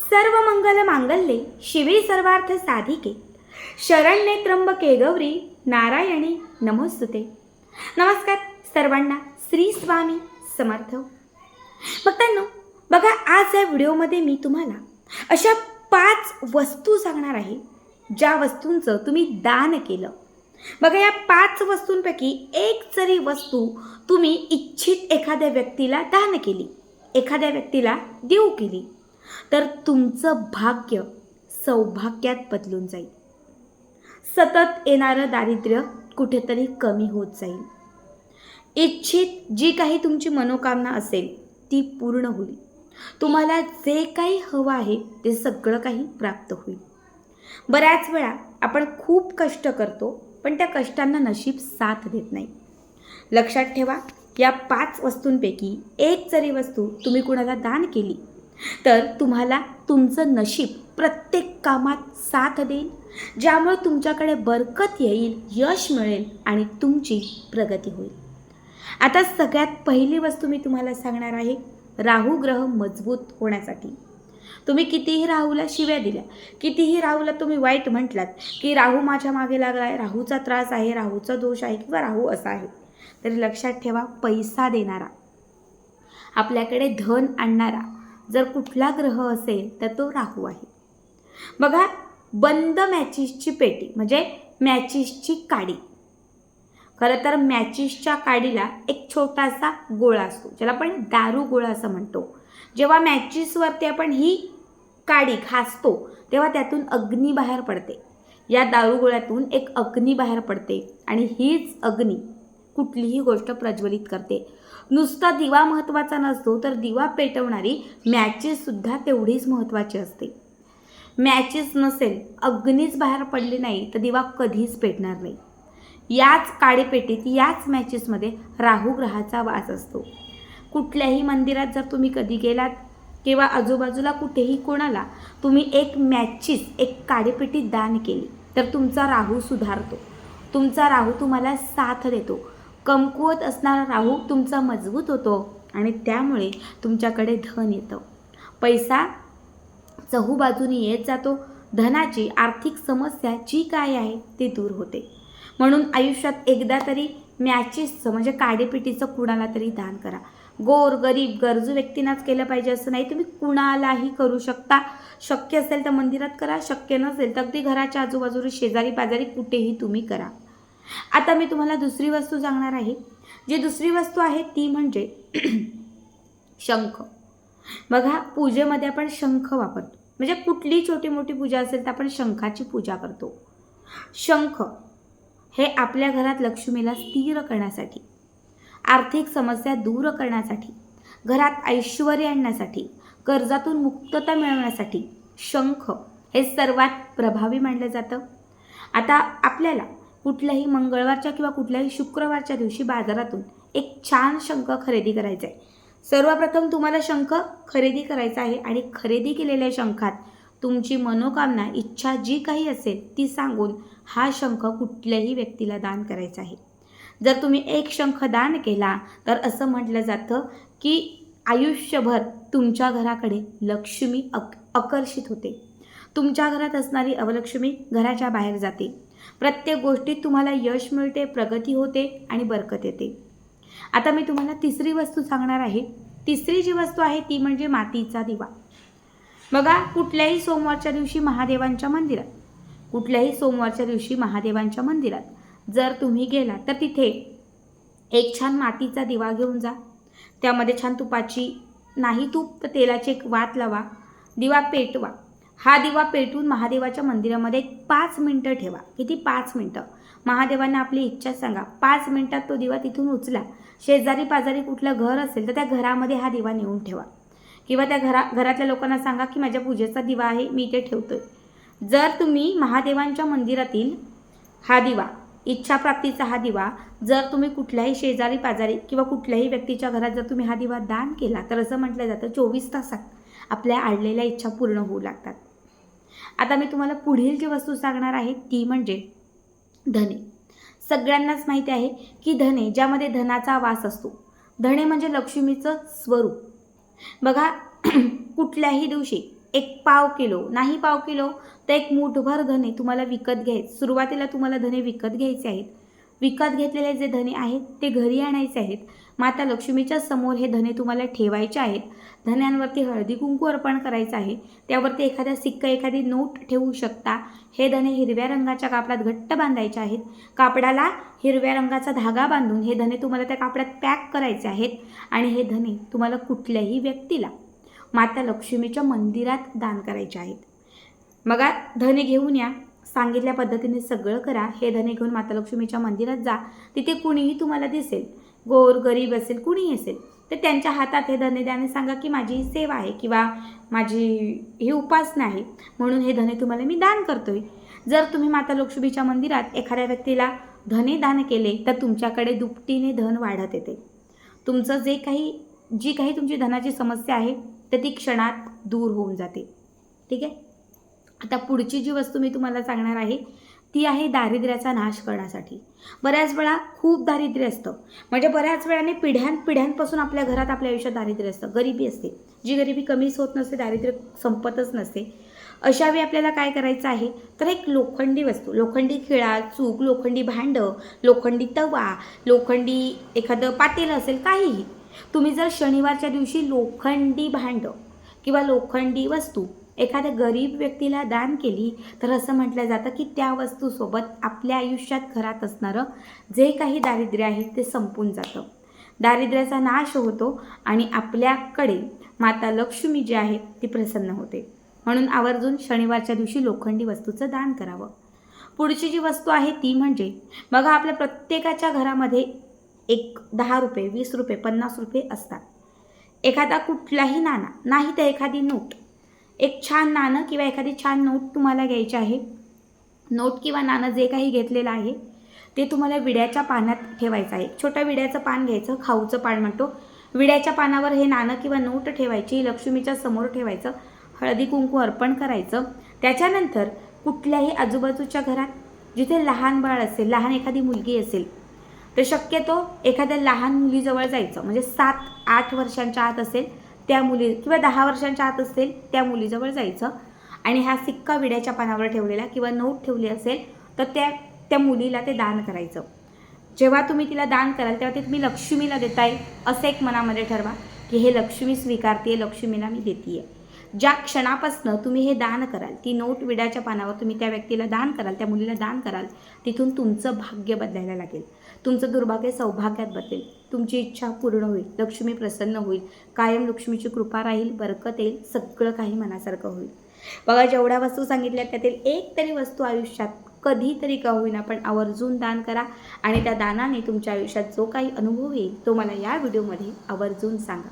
सर्व मंगल मांगल्ये शिवे सर्वार्थ साधिके. शरण्ये त्र्यंबके गौरी नारायणी नमोस्तुते. नमस्कार सर्वांना श्री स्वामी समर्थ. भक्तांनो बघा आज या व्हिडिओमध्ये मी तुम्हाला अशा पाच वस्तू सांगणार आहे ज्या वस्तूंचं तुम्ही दान केलं. बघा या पाच वस्तूंपैकी एक जरी वस्तू तुम्ही इच्छित एखाद्या व्यक्तीला दान केली एखाद्या व्यक्तीला देऊ केली तर तुमचं भाग्य सौभाग्यात बदलून जाईल. सतत येणारं दारिद्र्य कुठेतरी कमी होत जाईल. इच्छित जी काही तुमची मनोकामना असेल ती पूर्ण होईल. तुम्हाला जे काही हवं आहे ते सगळं काही प्राप्त होईल. बऱ्याच वेळा आपण खूप कष्ट करतो पण त्या कष्टांना नशीब साथ देत नाही. लक्षात ठेवा या पाच वस्तूंपैकी एक जरी वस्तू तुम्ही कुणाला दान केली तर तुम्हाला तुमचं नशीब प्रत्येक कामात साथ देईल ज्यामुळे तुमच्याकडे बरकत येईल यश मिळेल आणि तुमची प्रगती होईल. आता सगळ्यात पहिली वस्तू मी तुम्हाला सांगणार आहे राहू ग्रह मजबूत होण्यासाठी. तुम्ही कितीही राहूला शिव्या दिल्या कितीही राहूला तुम्ही वाईट म्हटलात की राहू माझ्या मागे लागला आहे राहूचा त्रास आहे राहूचा दोष आहे किंवा राहू असा आहे तरी लक्षात ठेवा पैसा देणारा आपल्याकडे धन आणणारा जर कुठला ग्रह असेल तर तो राहू आहे. बघा बंद मॅचिसची पेटी म्हणजे मॅचिसची काडी. खरं तर मॅचिसच्या काडीला एक छोटासा गोळा असतो ज्याला आपण दारू गोळा असं म्हणतो. जेव्हा मॅचिसवरती आपण ही काडी खासतो तेव्हा त्यातून अग्नी बाहेर पडते. या दारूगोळ्यातून एक अग्नी बाहेर पडते आणि हीच अग्नी कुठलीही गोष्ट प्रज्वलित करते. नुसता दिवा महत्त्वाचा नसतो तर दिवा पेटवणारी मॅचेससुद्धा तेवढीच महत्त्वाची असते. मॅचेस नसेल अग्नीच बाहेर पडली नाही तर दिवा कधीच पेटणार नाही. याच काळीपेटीत याच मॅचेसमध्ये राहू ग्रहाचा वास असतो. कुठल्याही मंदिरात जर तुम्ही कधी गेलात किंवा आजूबाजूला कुठेही कोणाला तुम्ही एक मॅचीस एक काडीपेटी दान केली तर तुमचा राहू सुधारतो. तुमचा राहू तुम्हाला साथ देतो. कमकुवत असणारा राहू तुमचा मजबूत होतो आणि त्यामुळे तुमच्याकडे धन येतं. पैसा चहूबाजूनी येत जातो. धनाची आर्थिक समस्या जी काय आहे ती दूर होते. म्हणून आयुष्यात एकदा तरी मॅचेसचं म्हणजे काडेपिटीचं कुणाला तरी दान करा. गोर गरीब गरजू व्यक्तींनाच केलं पाहिजे असं नाही. तुम्ही कुणालाही करू शकता. शक्य असेल तर मंदिरात करा. शक्य नसेल तर अगदी घराच्या आजूबाजूला शेजारी पाजारी कुठेही तुम्ही करा. आता मी तुम्हाला दुसरी वस्तू सांगणार आहे. जी दुसरी वस्तू आहे ती म्हणजे शंख. बघा पूजेमध्ये आपण शंख वापरतो. म्हणजे कुठली छोटी मोठी पूजा असेल तर आपण शंखाची पूजा करतो. शंख हे आपल्या घरात लक्ष्मीला स्थिर करण्यासाठी आर्थिक समस्या दूर करण्यासाठी घरात ऐश्वर आणण्यासाठी कर्जातून मुक्तता मिळवण्यासाठी शंख हे सर्वात प्रभावी मानलं जातं. आता आपल्याला कुठल्याही मंगळवारच्या किंवा कुठल्याही शुक्रवारच्या दिवशी बाजारातून एक छान शंख खरेदी करायचा आहे. सर्वप्रथम तुम्हाला शंख खरेदी करायचा आहे आणि खरेदी केलेल्या शंखात तुमची मनोकामना इच्छा जी काही असेल ती सांगून हा शंख कुठल्याही व्यक्तीला दान करायचा आहे. जर तुम्ही एक शंख दान केला तर असं म्हटलं जातं की आयुष्यभर तुमच्या घराकडे लक्ष्मी अक आकर्षित होते. तुमच्या घरात असणारी अवलक्ष्मी घराच्या बाहेर जाते. प्रत्येक गोष्टीत तुम्हाला यश मिळते प्रगती होते आणि बरकत येते. आता मी तुम्हाला तिसरी वस्तू सांगणार आहे. तिसरी जी वस्तू आहे ती म्हणजे मातीचा दिवा. बघा कुठल्याही सोमवारच्या दिवशी महादेवांच्या मंदिरात कुठल्याही सोमवारच्या दिवशी महादेवांच्या मंदिरात जर तुम्ही गेला तर तिथे एक छान मातीचा दिवा घेऊन जा. त्यामध्ये छान तुपाची नाही तूप तर तेलाची एक वात लावा. दिवा पेटवा. हा दिवा पेटून महादेवाच्या मंदिरामध्ये पाच मिनटं ठेवा. किती? पाच मिनटं. महादेवांना आपली इच्छा सांगा. पाच मिनटात तो दिवा तिथून उचला. शेजारी पाजारी कुठलं घर असेल तर त्या घरामध्ये हा दिवा नेऊन ठेवा. किंवा त्या घरा घरातल्या लोकांना सांगा की माझ्या पूजेचा दिवा आहे मी इथे ठेवतोय. जर तुम्ही महादेवांच्या मंदिरातील हा दिवा इच्छाप्राप्तीचा हा दिवा जर तुम्ही कुठल्याही शेजारी पाजारी किंवा कुठल्याही व्यक्तीच्या घरात जर तुम्ही हा दिवा दान केला तर असं म्हटलं जातं चोवीस तासात आपल्या आडलेल्या इच्छा पूर्ण होऊ लागतात. आता मी तुम्हाला पुढील जी वस्तू सांगणार आहे ती म्हणजे धने. सगळ्यांनाच माहिती आहे की धने ज्यामध्ये धनाचा वास असतो. धने म्हणजे लक्ष्मीचं स्वरूप. बघा कुठल्याही दिवशी एक पाव किलो नाही पाव किलो तर एक मूठभर धने तुम्हाला विकत घ्यायचे. सुरुवातीला तुम्हाला धने विकत घ्यायचे आहेत. विकत घेतलेले जे धने आहेत ते घरी आणायचे आहेत. माता लक्ष्मीच्या समोर हे धने तुम्हाला ठेवायचे आहेत. धन्यांवरती हळदी कुंकू अर्पण करायचं आहे. त्यावरती एखाद्या सिक्का एखादी नोट ठेवू शकता. हे धने हिरव्या रंगाच्या कापडात घट्ट बांधायचे आहेत. कापडाला हिरव्या रंगाचा धागा बांधून हे धने तुम्हाला त्या कापडात पॅक करायचे आहेत आणि हे धने तुम्हाला कुठल्याही व्यक्तीला माता लक्ष्मीच्या मंदिरात दान करायचे आहेत. मग धने घेऊन या. सांगितल्या पद्धतीने सगळं करा. हे धने घेऊन माता लक्ष्मीच्या मंदिरात जा. तिथे कुणीही तुम्हाला दिसेल. गोर गरीब असेल कुणीही असेल तर त्यांच्या हातात हे धने द्याने सांगा की माझी ही सेवा आहे किंवा माझी ही उपासना आहे. म्हणून हे धने तुम्हाला मी दान करतोय. जर तुम्ही माता लक्ष्मीच्या मंदिरात एखाद्या व्यक्तीला धने दान केले तर तुमच्याकडे दुपटीने धन वाढत येते. तुमचं जे काही जी काही तुमची धनाची समस्या आहे तर ती क्षणात दूर होऊन जाते. ठीक आहे? आता पुढची जी वस्तू मी तुम्हाला सांगणार आहे ती आहे दारिद्र्याचा नाश करण्यासाठी. बऱ्याच वेळा खूप दारिद्र्य असतं. म्हणजे बऱ्याच वेळाने पिढ्यान पिढ्यांपासून आपल्या घरात आपल्या आयुष्यात दारिद्र्य असतं. गरिबी असते. जी गरिबी कमीच होत नसते दारिद्र्य संपतच नसते. अशा वेळी आपल्याला काय करायचं आहे? तर एक लोखंडी वस्तू. लोखंडी खिळा चूक लोखंडी भांडं लोखंडी तवा लोखंडी एखादं पातेलं असेल काहीही. तुम्ही जर शनिवारच्या दिवशी लोखंडी भांडं किंवा लोखंडी वस्तू एखाद्या गरीब व्यक्तीला दान केली तर असं म्हटलं जातं की त्या वस्तूसोबत आपल्या आयुष्यात घरात असणारं जे काही दारिद्र्य आहे ते संपून जातं. दारिद्र्याचा नाश होतो आणि आपल्याकडे माता लक्ष्मी जी आहे ती प्रसन्न होते. म्हणून आवर्जून शनिवारच्या दिवशी लोखंडी वस्तूचं दान करावं. पुढची जी वस्तू आहे ती म्हणजे बघा आपल्या प्रत्येकाच्या घरामध्ये एक दहा रुपये वीस रुपये पन्नास रुपये असतात. एखादा कुठलाही नाणा नाही तर एखादी नोट एक छान नाणं किंवा एखादी छान नोट तुम्हाला घ्यायची आहे. नोट किंवा नाणं जे काही घेतलेलं आहे ते तुम्हाला विड्याच्या पानात ठेवायचं आहे. छोट्या विड्याचं पान घ्यायचं खाऊचं पान म्हणतो. विड्याच्या पानावर हे नाणं किंवा नोट ठेवायची लक्ष्मीच्या समोर ठेवायचं. हळदी कुंकू अर्पण करायचं. त्याच्यानंतर कुठल्याही आजूबाजूच्या घरात जिथे लहान बाळ असेल लहान एखादी मुलगी असेल तर शक्यतो एखाद्या लहान मुलीजवळ जायचं. म्हणजे सात आठ वर्षांच्या आत असेल त्या मुली किंवा दहा वर्षांच्या आत असेल त्या मुलीजवळ जायचं. आणि हा सिक्का विड्याच्या पानावर ठेवलेला किंवा नोट ठेवली असेल तर त्या त्या मुलीला ते दान करायचं. जेव्हा तुम्ही तिला दान कराल तेव्हा ते तुम्ही लक्ष्मीला देताय असं एक मनामध्ये ठरवा की हे लक्ष्मी स्वीकारते लक्ष्मीला मी देते ज्या क्षणापासनं तुम्ही हे दान कराल ती नोट विड्याच्या पानावर तुम्ही त्या व्यक्तीला दान कराल त्या मुलीला दान कराल तिथून तुमचं भाग्य बदलायला लागेल. तुमचं दुर्भाग्य सौभाग्यात बदलेल. तुमची इच्छा पूर्ण होईल लक्ष्मी प्रसन्न होईल कायम लक्ष्मीची कृपा राहील बरकत येईल सगळं काही मनासारखं होईल. बघा जेवढ्या वस्तू सांगितल्या त्यातील एक तरी वस्तू आयुष्यात कधीतरी का होईना पण आवर्जून दान करा आणि त्या दानाने तुमच्या आयुष्यात जो काही अनुभव येईल तो मला या व्हिडिओमध्ये आवर्जून सांगा.